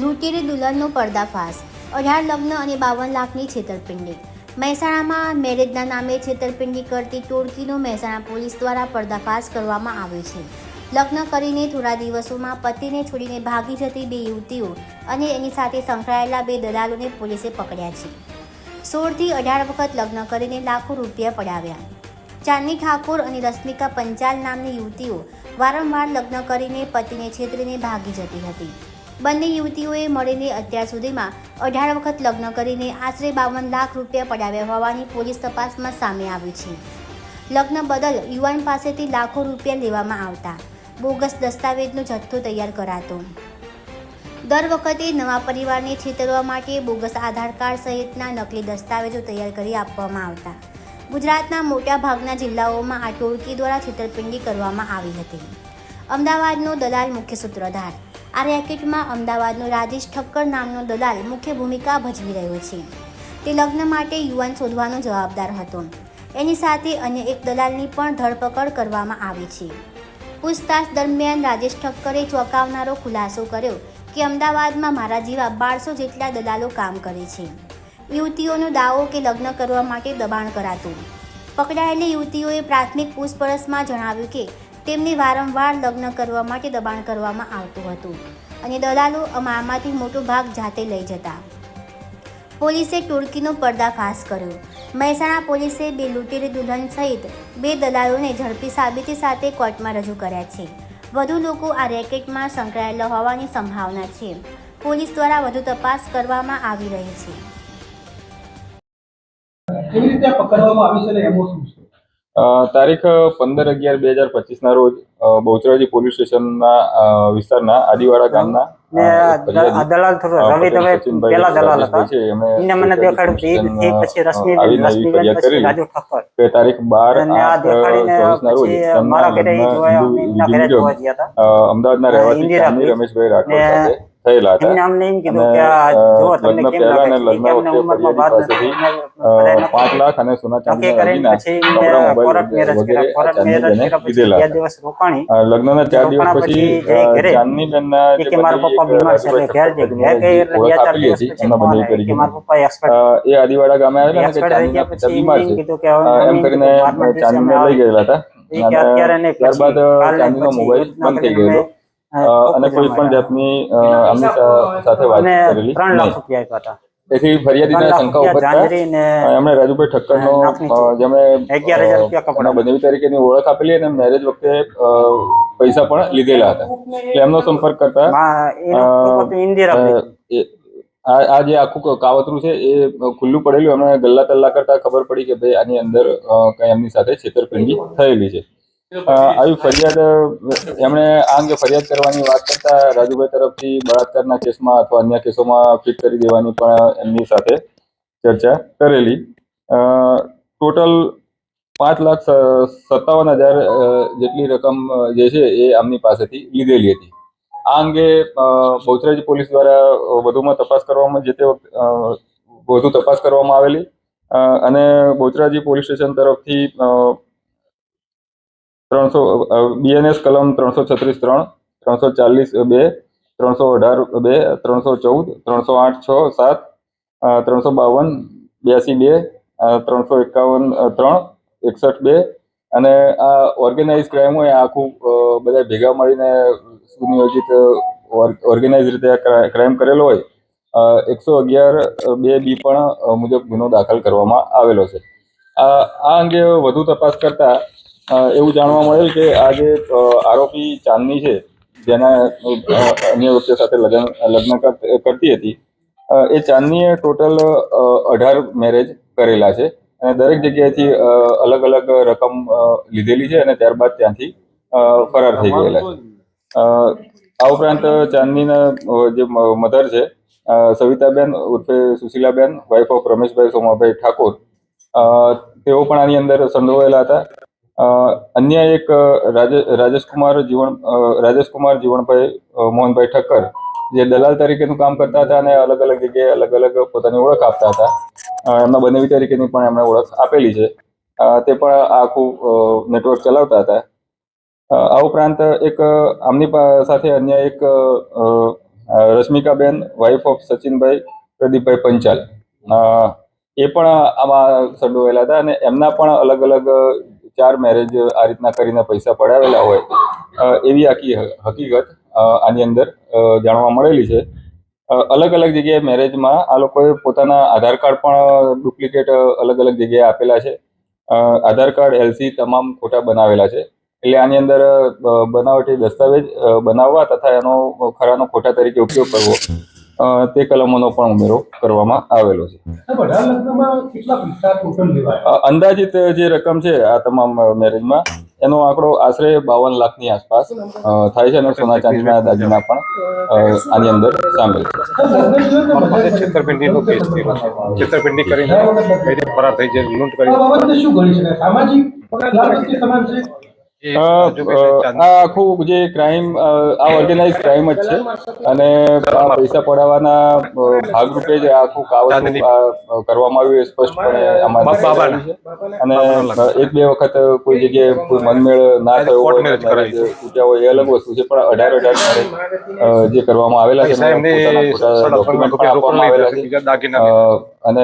લૂંટેરી દુલ્હનનો પર્દાફાશ, અઢાર લગ્ન અને બાવન લાખની છેતરપિંડી. મહેસાણામાં મેરેજના નામે છેતરપિંડી કરતી ટોળકીનો મહેસાણા પોલીસ દ્વારા પર્દાફાશ કરવામાં આવ્યો છે. લગ્ન કરીને થોડા દિવસોમાં પતિને છોડીને ભાગી જતી બે યુવતીઓ અને એની સાથે સંકળાયેલા બે દલાલોને પોલીસે પકડ્યા છે. સોળથી અઢાર વખત લગ્ન કરીને લાખો રૂપિયા પડાવ્યા. ચાંદની ઠાકોર અને રશ્મિકા પંચાલ નામની યુવતીઓ વારંવાર લગ્ન કરીને પતિને છેતરીને ભાગી જતી હતી. બંને યુવતીઓએ મળીને અત્યાર સુધીમાં અઢાર વખત લગ્ન કરીને આશરે બાવન લાખ રૂપિયા પડાવ્યા હોવાની પોલીસ તપાસમાં સામે આવ્યું છે. લગ્ન બદલ યુવાન પાસેથી લાખો રૂપિયા લેવામાં આવતા બોગસ દસ્તાવેજનો જથ્થો તૈયાર કરાતો. દર વખતે નવા પરિવારને છેતરવા માટે બોગસ આધાર કાર્ડ સહિતના નકલી દસ્તાવેજો તૈયાર કરી આપવામાં આવતા. ગુજરાતના મોટા ભાગના જિલ્લાઓમાં આ ટોળકી દ્વારા છેતરપિંડી કરવામાં આવી હતી. અમદાવાદનો દલાલ મુખ્ય સૂત્રધાર આ રેકેટમાં અમદાવાદનો રાજેશ ઠક્કર નામનો દલાલ મુખ્ય ભૂમિકા ભજવી રહ્યો છે. તે લગ્ન માટે યુવાન શોધવાનો જવાબદાર હતો. એની સાથે અન્ય એક દલાલની પણ ધરપકડ કરવામાં આવી છે. પૂછતાછ દરમિયાન રાજેશ ઠક્કરે ચોંકાવનારો ખુલાસો કર્યો કે અમદાવાદમાં મારા જેવા બારસો જેટલા દલાલો કામ કરે છે. યુવતીઓનો દાવો કે લગ્ન કરવા માટે દબાણ કરાતું. પકડાયેલી યુવતીઓએ પ્રાથમિક પૂછપરછમાં જણાવ્યું કે તેમને વારંવાર લગ્ન કરવા માટે દબાણ કરવામાં આવતું હતું અને દલાલો આમાંથી મોટો ભાગ જાતે લઈ જતા. પોલીસે ટોળકીનો પર્દાફાશ કર્યો. મહેસાણા પોલીસે બે લૂંટેરી દુલ્હન સહિત બે દલાલોને ઝડપી સાબિતી સાથે કોર્ટમાં રજૂ કર્યા છે. વધુ લોકો આ રેકેટમાં સંકળાયેલા હોવાની સંભાવના છે. પોલીસ દ્વારા વધુ તપાસ કરવામાં આવી રહી છે. કેવી રીતે પકડવામાં આવી છે અને શું છે? તારીખ પંદર અગિયાર બે હજાર પચીસ ના રોજ બહુચરાજી પોલીસ સ્ટેશનના વિસ્તારના આદિવાડા ગામના દલાલ રવિ પેલા દલાલ હતા. છે, એને મને દેખાડ્યું એ પછી સ્ટેશન, રશ્મિ અ, આવીને એવી રશ્મિબેન ફરિયાદ પછી રાજુ ઠક્કર કે તારીખ બાર અને આ દેખાડીને રોજ મારા ઘરે જોયા એમના ઘરે જોવા ગયા હતા. અમદાવાદના રહેવાસી ઇન્દિરા ચાંદની ભાઈ. રમેશભાઈ રાઠોડ સાથે થયેલા હતા. પાંચ લાખ અને સોના ચાંદીના ચાંદની લગ્નના ચાર દિવસ પછી પછી બેન ના એ આદિવાડા ગામે આવેલા બીમાર એમ છે. કરીને ચાંદીને લઈ. ગયેલા હતા. ત્યારબાદ ચાંદીનો મોબાઈલ બંધ થઈ ગયો. ગયેલો અને કોઈ પણ જાતની અમની સાથે વાત કરેલી. ત્રણ લાખ રૂપિયા આપ્યા હતા. તેથી ફરિયાદીના શંકા અ, એમણે રાજુભાઈ ઠક્કરનો જેમણે અગિયાર હજાર રૂપિયા કપડાં. એમના તરીકેની ઓળખ આપેલી અને મેરેજ વખતે પૈસા પણ લીધેલા હતા. એટલે એમનો સંપર્ક કરતા આ જે આખું કાવતરું છે એ ખુલ્લું પડેલું એમને ગલ્લા તલ્લા કરતા ખબર પડી કે ભાઈ આની અંદર કઈ એમની સાથે છેતરપિંડી થયેલી છે. આવી ફરિયાદ એમણે આ અંગે ફરિયાદ કરવાની વાત કરતા રાજુભાઈ તરફથી બળાત્કારના કેસમાં અથવા અન્ય કેસોમાં ફિટ કરી દેવાની પણ એમની સાથે ચર્ચા કરેલી. ટોટલ પાંચ લાખ સત્તાવન હજાર જેટલી રકમ જે છે એ આમની પાસેથી લીધેલી હતી. આ અંગે બહુચરાજી પોલીસ દ્વારા વધુમાં તપાસ કરવામાં જે તે વધુ તપાસ કરવામાં આવેલી. અને બહુચરાજી પોલીસ સ્ટેશન તરફથી ત્રણસો બીએનએસ કલમ ત્રણસો છત્રીસ ત્રણ, ત્રણસો ચાલીસ બે, ત્રણસો અઢાર બે, ત્રણસો ચૌદ, ત્રણસો આઠ છ, સાત ત્રણસો બાવન, બ્યાસી બે ત્રણસો એકાવન ત્રણ, એકસઠ બે અને આ ઓર્ગેનાઇઝ ક્રાઇમ હોય આખું બધા ભેગા મળીને સુનિયોજિત ઓર્ગેનાઇઝ રીતે ક્રાઇમ કરેલો હોય એકસો અગિયાર બે બી પણ મુજબ ગુનો દાખલ કરવામાં આવેલો છે. આ અંગે વધુ તપાસ કરતા એવું જાણવા મળેલ કે આ જે આરોપી ચાંદની છે, જેના અન્ય વ્યક્તિઓ સાથે લગ્ન લગ્ન કરતી હતી એ ચાંદનીએ ટોટલ અઢાર મેરેજ કરેલા છે અને દરેક જગ્યાએથી અલગ અલગ રકમ લીધેલી છે અને ત્યારબાદ ત્યાંથી ફરાર થઈ ગયેલા છે. આ ઉપરાંત ચાંદનીના જે મધર છે સવિતાબેન ઉર્ફે સુશીલાબેન વાઇફ ઓફ રમેશભાઈ સોમાભાઈ ઠાકોર તેઓ પણ આની અંદર સંડોવાયેલા હતા. અન્ય એક રાજે, રાજેશકુમાર જીવન રાજેશકુમાર જીવણભાઈ મોહનભાઈ ઠક્કર, જે દલાલ તરીકેનું કામ કરતા હતા અને અલગ અલગ જગ્યાએ અલગ અલગ પોતાની ઓળખ આપતા હતા. એમના બનેવી તરીકેની પણ એમણે ઓળખ આપેલી છે. તે પણ આખું નેટવર્ક ચલાવતા હતા. આ ઉપરાંત એક આમની સાથે અન્ય એક રશ્મિકાબેન વાઇફ ઓફ સચિનભાઈ પ્રદીપભાઈ પંચાલ. એ પણ આમાં સંડોવાયેલા હતા અને એમના પણ અલગ અલગ ચાર મેરેજ આ રીતના કરીને પૈસા પડાવેલા હોય એવી આખી હકીકત આની અંદર જાણવા મળેલી છે. અલગ અલગ જગ્યાએ મેરેજમાં આ લોકોએ પોતાના આધાર કાર્ડ પણ ડુપ્લિકેટ અલગ અલગ જગ્યાએ આપેલા છે. આધાર કાર્ડ એલસી તમામ ખોટા બનાવેલા છે. એટલે આની અંદર બનાવટી દસ્તાવેજ બનાવવા તથા એનો ખરાનો ખોટા તરીકે ઉપયોગ કરવો. તે કલમોનો પણ ઉમેરો કરવામાં આવેલો છે. અંદાજિત જે રકમ છે આ તમામ મેરેજમાં એનો આંકડો આશરે બાવન લાખની આસપાસ થાય છે અને સોના ચાંદીના દાગીના પણ આની અંદર સામેલ છે. છેતરપિંડીનો કેસ છે છેતરપિંડી કરીને ફરાર થઈ જાય લૂંટ કરી. શું ગણી શકાય સામાજિક આ આખું જે ક્રાઇમ આ ઓર્ગેનાઇઝ ક્રાઇમ જ છે. અને પૈસા પડાવવાના ભાગરૂપે જ આખું કાવતરું કરવામાં આવ્યું એ સ્પષ્ટપણે અને એક બે વખત કોઈ જગ્યાએ કોઈ મનમેળ ના થયો હોય તૂટ્યા એ અલગ વસ્તુ છે પણ અઢાર અઢાર જે કરવામાં આવેલા છે અને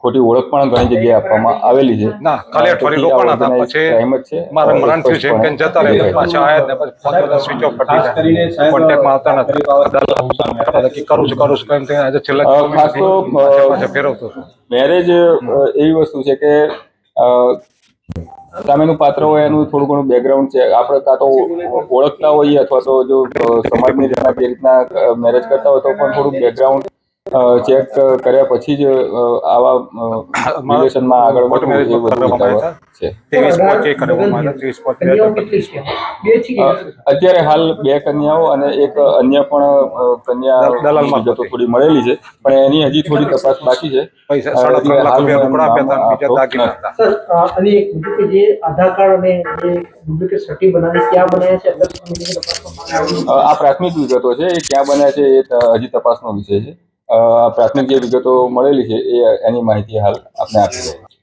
ખોટી ઓળખ પણ ઘણી જગ્યાએ આપવામાં આવેલી છે ના, ખાલી અઠવાડિયે રોકાણ હતા. પછી ક્રાઇમ જ છે મારા મરણ થયું છે એમ કહીને જતા રહે છે. પાછા આયા ને પછી ફોન બધા સ્વિચ ઓફ કરી કરીને કોન્ટેક્ટમાં આવતા નથી કે કરું છું કરું છું કેમ કે આજે છેલ્લા ખાસ તો, ફેરવતો મેરેજ એવી વસ્તુ છે કે અ, સામેનું પાત્ર હોય એનું થોડું ઘણું બેકગ્રાઉન્ડ છે આપણે કાં તો ઓળખતા હોઈએ અથવા તો જો સમાજની રીતના જે રીતના મેરેજ કરતા હોય તો પણ થોડું બેકગ્રાઉન્ડ ચેક કર્યા પછી જ અ, આવા રિલેશનમાં આગળ વધવું છે. અત્યારે હાલ બે કન્યાઓ અને એક અન્ય પણ કન્યા દલાલમાં વિગતો થોડી મળેલી છે. પણ એની હજી થોડી તપાસ બાકી છે. પૈસા સાડા ત્રણ લાખ રૂપિયા રોકડા આપ્યા હતા અને બીજા આપતો હતા. અને એક બીજું કે જે આધાર કાર્ડ અને જે ડુપ્લિકેટ સર્ટી બનાવી ક્યાં બનાવ્યા છે? અલગ આ પ્રાથમિક વિગતો છે એ ક્યાં બન્યા છે એ હજી તપાસનો વિષય છે. પ્રાથમિક જે વિગતો મળેલી છે એ એની માહિતી હાલ આપને આપી રહ્યા.